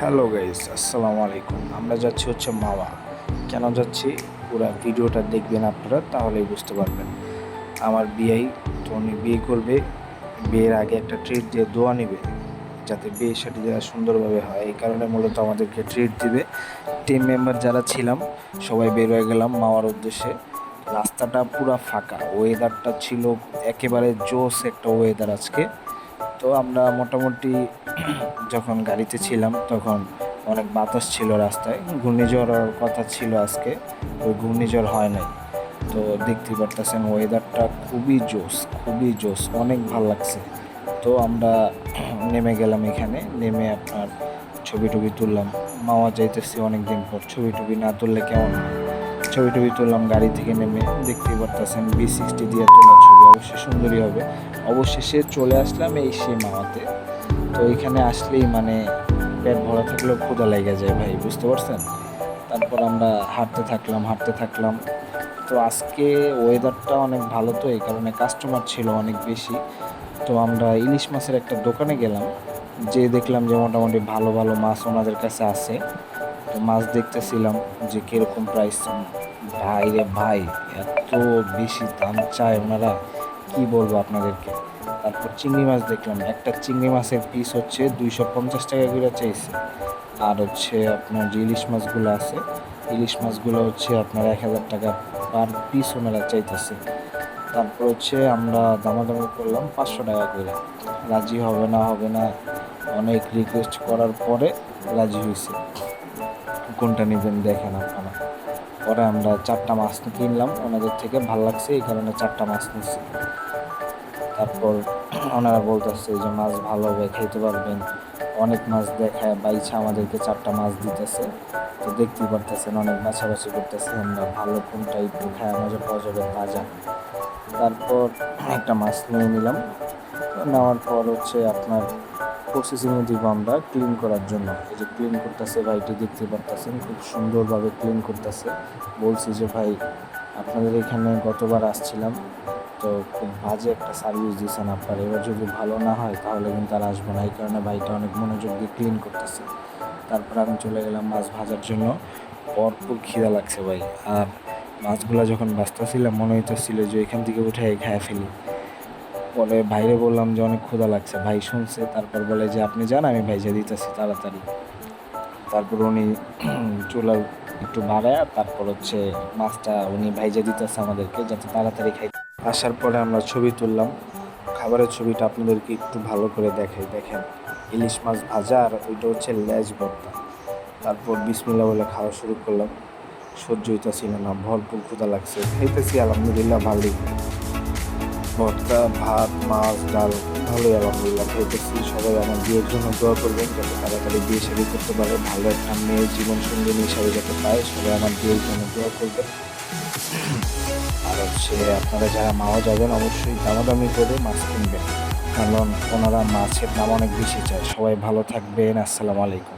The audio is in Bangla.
হ্যালো গাইস, আসসালামু আলাইকুম। আমরা যাচ্ছি হচ্ছে মাওয়া কেন যাচ্ছি? পুরো ভিডিওটা দেখবেন আপনারা, তাহলেই বুঝতে পারবেন। আমার বিয়েই তো উনি বিয়ে করবে, বিয়ের আগে একটা ট্রিট দিয়ে দোয়া নেবে, যাতে বিয়ে সেটি যারা সুন্দরভাবে হয়। এই কারণে মূলত আমাদেরকে ট্রিট দিবে। টিম মেম্বার যারা ছিলাম, সবাই বের হয়ে গেলাম মাওয়ার উদ্দেশ্যে। রাস্তাটা পুরো ফাঁকা ওয়েদারটা ছিল একেবারে জোস একটা ওয়েদার আজকে। তো আমরা মোটামুটি যখন গাড়িতে ছিলাম, তখন অনেক বাতাস ছিল রাস্তায়। ঘূর্ণিঝড়ের কথা ছিল আজকে, ওই ঘূর্ণিঝড় হয় নাই। তো দেখতে পারতেছেন ওয়েদারটা খুবই জোস খুবই জোস অনেক ভালো লাগছে। তো আমরা নেমে গেলাম এখানে, নেমে আপনার ছবি টবি তুললাম। মামা যাইতেছি অনেক দিন পর ছবি টবি না তুললে কেমন হয়? ছবি টবি তুললাম, গাড়ি থেকে নেমে দেখতেই পারতেছেন বি সিক্সটি দিয়ে তোলা ছবি। অবশ্যই সুন্দরই হবে। অবশেষে চলে আসলাম এই সে মামাতে তো এখানে আসলেই মানে পেট ভরা থাকলেও ক্ষুদা লেগে যায় ভাই, বুঝতে পারছেন? তারপর আমরা হাঁটতে থাকলাম হাঁটতে থাকলাম। তো আজকে ওয়েদারটা অনেক ভালো তো, এই কারণে কাস্টমার ছিল অনেক বেশি। তো আমরা ইলিশ মাছের একটা দোকানে গেলাম যে দেখলাম যে মোটামুটি ভালো ভালো মাছ ওনাদের কাছে আছে। তো মাছ দেখতেছিলাম যে কীরকম প্রাইস ভাই রে ভাই, এত বেশি দাম চায় ওনারা, কি বলব আপনাদেরকে? তারপর চিংড়ি মাছ দেখলাম, একটা চিংড়ি মাছের পিস হচ্ছে দুইশো পঞ্চাশ টাকা করে চাইছে। আর হচ্ছে আপনার যে ইলিশ মাছগুলো আছে, ইলিশ মাছগুলো হচ্ছে আপনার এক হাজার টাকা পার পিস ওনারা চাইতেছে। তারপর হচ্ছে আমরা দামাদামি করলাম পাঁচশো টাকা করে। রাজি হবে না হবে না, অনেক রিকোয়েস্ট করার পরে রাজি হয়েছে। কোনটা নেবেন দেখেন আপনারা। পরে আমরা চারটা মাছ কিনলাম। ওনাদের থেকে ভালো লাগছে, এই কারণে চারটা মাছ নিচ্ছি। তারপর ওনারা বলতেছে যে, মাছ ভালো হবে খেতে পারবেন। অনেক মাছ দেখায় বাইছা আমাদেরকে চারটা মাছ দিতেছে। তো দেখতেই পারতেছেন, অনেক বাছাবাছি করতেছে। আমরা ভালো কোনটা একটু খায়, মজা পাওয়া যাবে তাজা তারপর একটা মাছ নিয়ে নিলাম। নেওয়ার পর হচ্ছে আপনার প্রসেসিংয়ে দিব আমরা ক্লিন করার জন্য। এই যে ক্লিন করতেছে ভাইটি দেখতে পারতেছেন, খুব সুন্দরভাবে ক্লিন করতেছে। বলছি যে ভাই, আপনাদের এখানে গতবার আসছিলাম, তো খুব বাজে একটা সার্ভিস দিয়েছেন আপনার। এবার যদি ভালো না হয়, তাহলে কিন্তু আর আসব না। এই কারণে ভাইটা অনেক মনোযোগ দিয়ে ক্লিন করতেছে। তারপর আমি চলে গেলাম মাছ ভাজার জন্য। ভরপুর খিদা লাগছে ভাই। আর মাছগুলো যখন বাঁচতেছিলাম, মনে হইতেছিল যে এখান থেকে উঠে খায় ফেলি। পরে ভাইরে বললাম যে অনেক ক্ষুধা লাগছে। ভাই শুনছে, তারপর বলে যে, আপনি যান, আমি ভাইজা দিতেছি তাড়াতাড়ি। তারপর উনি চুলার একটু বাড়ায়, তারপর হচ্ছে মাছটা উনি ভাইজা দিতেছে আমাদেরকে যাতে তাড়াতাড়ি খাই। আসার পরে আমরা ছবি তুললাম। খাবারের ছবিটা আপনাদেরকে একটু ভালো করে দেখাই। দেখেন, ইলিশ মাছ ভাজা আর ওইটা হচ্ছে লেজ ভর্তা। তারপর বিসমিল্লা বলে খাওয়া শুরু করলাম। সহ্য হইতেছিল না, ভরপুর ক্ষুধা লাগছে। খাইতেছি, আলহামদুলিল্লাহ, ভালোই। ভর্তা ভাত, মাছ, ডাল, ভালোই আলহামদুলিল্লাহ খাইতেছি সবাই আমার বিয়ের জন্য দোয়া করবেন যাতে তাড়াতাড়ি বিয়ে শাড়ি করতে পারে। ভালো একটা মেয়ের জীবন সঙ্গিনী হিসাবে যাতে পায়, সবাই আমার বিয়ের জন্য দোয়া করবেন। আর হচ্ছে আপনারা যারা মাও যাবেন, অবশ্যই দামাদামি করে মাছ কিনবেন। কারণ ওনারা মাছের দাম অনেক বেশি চায়। সবাই ভালো থাকবেন। আসসালামু আলাইকুম।